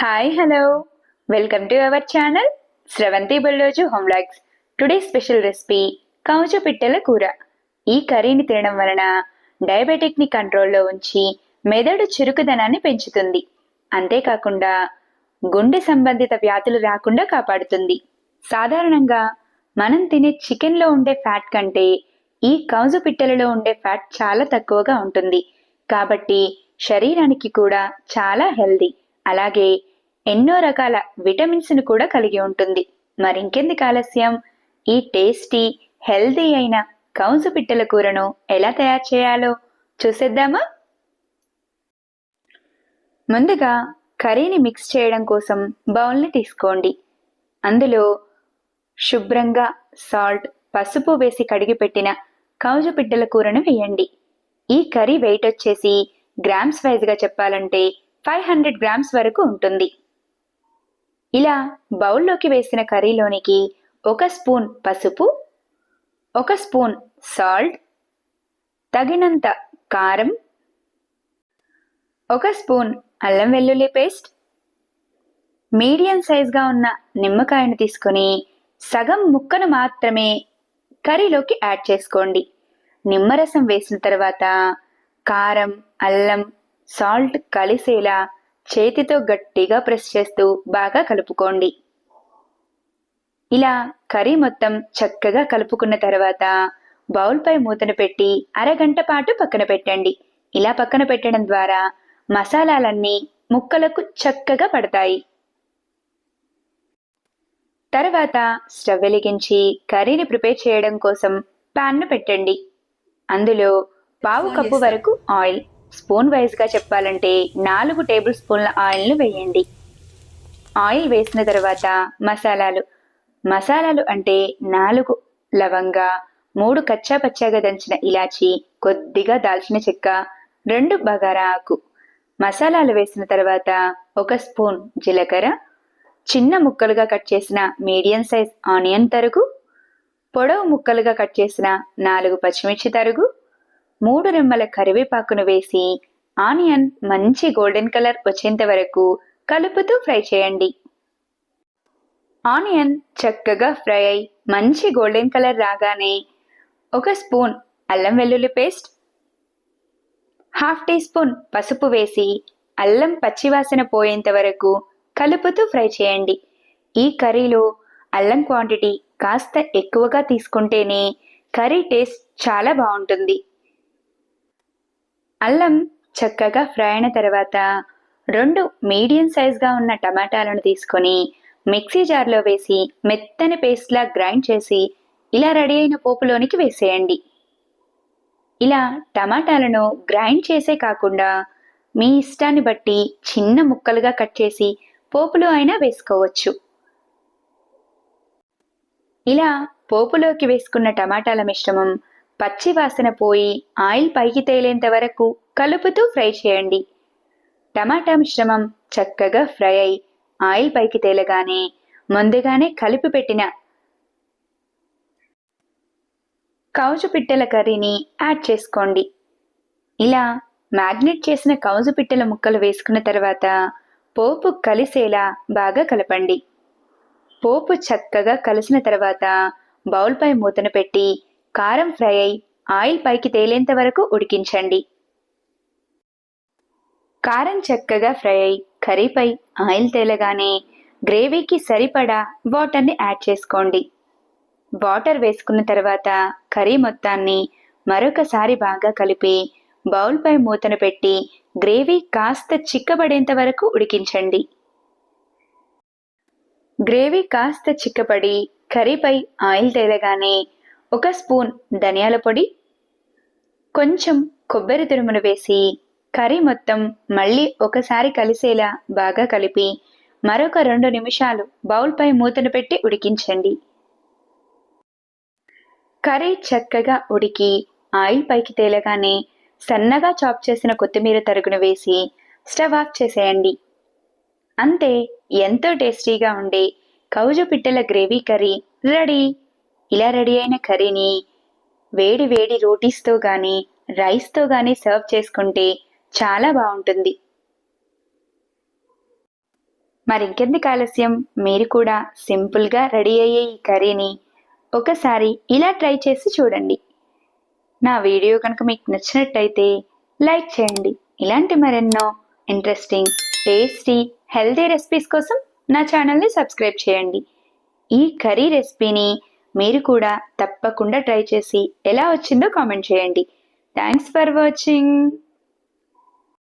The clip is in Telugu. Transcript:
Hi hello welcome to our channel Sravanthi Ballozu home logs today special recipe కౌజు పిట్టల కూర ఈ కర్రీని తినడం వలన డయాబెటిక్ని కంట్రోల్లో ఉంచి మెదడు చురుకుదనాన్ని పెంచుతుంది. అంతేకాకుండా గుండె సంబంధిత వ్యాధులు రాకుండా కాపాడుతుంది. సాధారణంగా మనం తినే చికెన్లో ఉండే ఫ్యాట్ కంటే ఈ కౌజు పిట్టలలో ఉండే ఫ్యాట్ చాలా తక్కువగా ఉంటుంది. కాబట్టి శరీరానికి కూడా చాలా హెల్దీ. అలాగే ఎన్నో రకాల విటమిన్స్ను కూడా కలిగి ఉంటుంది. మరింకెందుకు ఆలస్యం? ఈ టేస్టీ హెల్దీ అయిన కౌజు పిట్టల కూరను ఎలా తయారు చేయాలో చూసేద్దామా? ముందుగా కర్రీని మిక్స్ చేయడం కోసం బౌల్ని తీసుకోండి. అందులో శుభ్రంగా సాల్ట్ పసుపు వేసి కడిగి పెట్టిన కౌజు పిట్టల కూరను వేయండి. ఈ కర్రీ వెయిట్ వచ్చేసి గ్రామ్స్ వైజ్గా చెప్పాలంటే ఫైవ్ హండ్రెడ్ గ్రామ్స్ వరకు ఉంటుంది. ఇలా బౌల్లోకి వేసిన కర్రీలోనికి ఒక స్పూన్ పసుపు ఒక స్పూన్ సాల్ట్ తగినంత కారం ఒక స్పూన్ అల్లం వెల్లుల్లి పేస్ట్ మీడియం సైజ్గా ఉన్న నిమ్మకాయను తీసుకొని సగం ముక్కను మాత్రమే కర్రీలోకి యాడ్ చేసుకోండి. నిమ్మరసం వేసిన తర్వాత కారం అల్లం సాల్ట్ కలిసేలా చేతితో గట్టిగా ప్రెస్ చేస్తూ బాగా కలుపుకోండి. ఇలా కర్రీ మొత్తం చక్కగా కలుపుకున్న తర్వాత బౌల్పై మూతను పెట్టి అరగంట పాటు పక్కన పెట్టండి. ఇలా పక్కన పెట్టడం ద్వారా మసాలాలన్నీ ముక్కలకు చక్కగా పడతాయి. తర్వాత స్టవ్ వెలిగించి కర్రీని ప్రిపేర్ చేయడం కోసం ప్యాన్ను పెట్టండి. అందులో పావు కప్పు వరకు ఆయిల్ స్పూన్ వైజ్గా చెప్పాలంటే నాలుగు టేబుల్ స్పూన్ల ఆయిల్ను వేయండి. ఆయిల్ వేసిన తర్వాత మసాలాలు. మసాలాలు అంటే నాలుగు లవంగా మూడు కచ్చా పచ్చాగా దంచిన ఇలాచి కొద్దిగా దాల్చిన చెక్క రెండు బగారా ఆకు. మసాలాలు వేసిన తర్వాత ఒక స్పూన్ జీలకర్ర చిన్న ముక్కలుగా కట్ చేసిన మీడియం సైజ్ ఆనియన్ తరుగు పొడవు ముక్కలుగా కట్ చేసిన నాలుగు పచ్చిమిర్చి తరుగు మూడు రెమ్మల కరివేపాకును వేసి ఆనియన్ మంచి గోల్డెన్ కలర్ వచ్చేంత వరకు కలుపుతూ ఫ్రై చేయండి. ఆనియన్ చక్కగా ఫ్రై అయి మంచి గోల్డెన్ కలర్ రాగానే ఒక స్పూన్ అల్లం వెల్లుల్లి పేస్ట్ హాఫ్ టీ స్పూన్ పసుపు వేసి అల్లం పచ్చివాసన పోయేంత వరకు కలుపుతూ ఫ్రై చేయండి. ఈ కర్రీలో అల్లం క్వాంటిటీ కాస్త ఎక్కువగా తీసుకుంటేనే కర్రీ టేస్ట్ చాలా బాగుంటుంది. అల్లం చక్కగా ఫ్రై అయిన తర్వాత రెండు మీడియం సైజ్గా ఉన్న టమాటాలను తీసుకొని మిక్సీ జార్లో వేసి మెత్తని పేస్ట్లా గ్రైండ్ చేసి ఇలా రెడీ అయిన పోపులోనికి వేసేయండి. ఇలా టమాటాలను గ్రైండ్ చేసే కాకుండా మీ ఇష్టాన్ని బట్టి చిన్న ముక్కలుగా కట్ చేసి పోపులో అయినా వేసుకోవచ్చు. ఇలా పోపులోకి వేసుకున్న టమాటాల మిశ్రమం పచ్చి వాసన పోయి ఆయిల్ పైకి తేలేంత వరకు కలుపుతూ ఫ్రై చేయండి. టమాటా మిశ్రమం చక్కగా ఫ్రై అయి ఆయిల్ పైకి తేలగానే ముందుగానే కలిపి పెట్టిన కౌజు పిట్టల కర్రీని యాడ్ చేసుకోండి. ఇలా మ్యాగ్నెట్ చేసిన కౌజు పిట్టల ముక్కలు వేసుకున్న తర్వాత పోపు కలిసేలా బాగా కలపండి. పోపు చక్కగా కలిసిన తర్వాత బౌల్పై మూతను పెట్టి కారం ఫ్రై అయి ఆయిల్ పైకి తేలేంత వరకు ఉడికించండి. కారం చక్కగా ఫ్రై అయి కర్రీపై ఆయిల్ తేలగానే గ్రేవీకి సరిపడా వాటర్ని యాడ్ చేసుకోండి. వాటర్ వేసుకున్న తర్వాత కర్రీ మొత్తాన్ని మరొకసారి బాగా కలిపి బౌల్పై మూతను పెట్టి గ్రేవీ కాస్త చిక్కబడేంత వరకు ఉడికించండి. గ్రేవీ కాస్త చిక్కబడి కర్రీపై ఆయిల్ తేలగానే ఒక స్పూన్ ధనియాల పొడి కొంచెం కొబ్బరి తురుమును వేసి కర్రీ మొత్తం మళ్ళీ ఒకసారి కలిసేలా బాగా కలిపి మరొక రెండు నిమిషాలు బౌల్పై మూతను పెట్టి ఉడికించండి. కర్రీ చక్కగా ఉడికి ఆయిల్ పైకి తేలగానే సన్నగా చాప్ చేసిన కొత్తిమీర తరుగును వేసి స్టవ్ ఆఫ్ చేసేయండి. అంతే ఎంతో టేస్టీగా ఉండే కౌజు పిట్టల గ్రేవీ కర్రీ రెడీ. ఇలా రెడీ అయిన కర్రీని వేడి వేడి రోటీస్తో కానీ రైస్తో కానీ సర్వ్ చేసుకుంటే చాలా బాగుంటుంది. మరి ఇంకెందుకు ఆలస్యం? మీరు కూడా సింపుల్గా రెడీ అయ్యే ఈ కర్రీని ఒకసారి ఇలా ట్రై చేసి చూడండి. నా వీడియో కనుక మీకు నచ్చినట్టయితే లైక్ చేయండి. ఇలాంటి మరెన్నో ఇంట్రెస్టింగ్ టేస్టీ హెల్తీ రెసిపీస్ కోసం నా ఛానల్ని సబ్స్క్రైబ్ చేయండి. ఈ కర్రీ రెసిపీని మీరు కూడా తప్పకుండా ట్రై చేసి ఎలా వచ్చిందో కామెంట్ చేయండి. Thanks for watching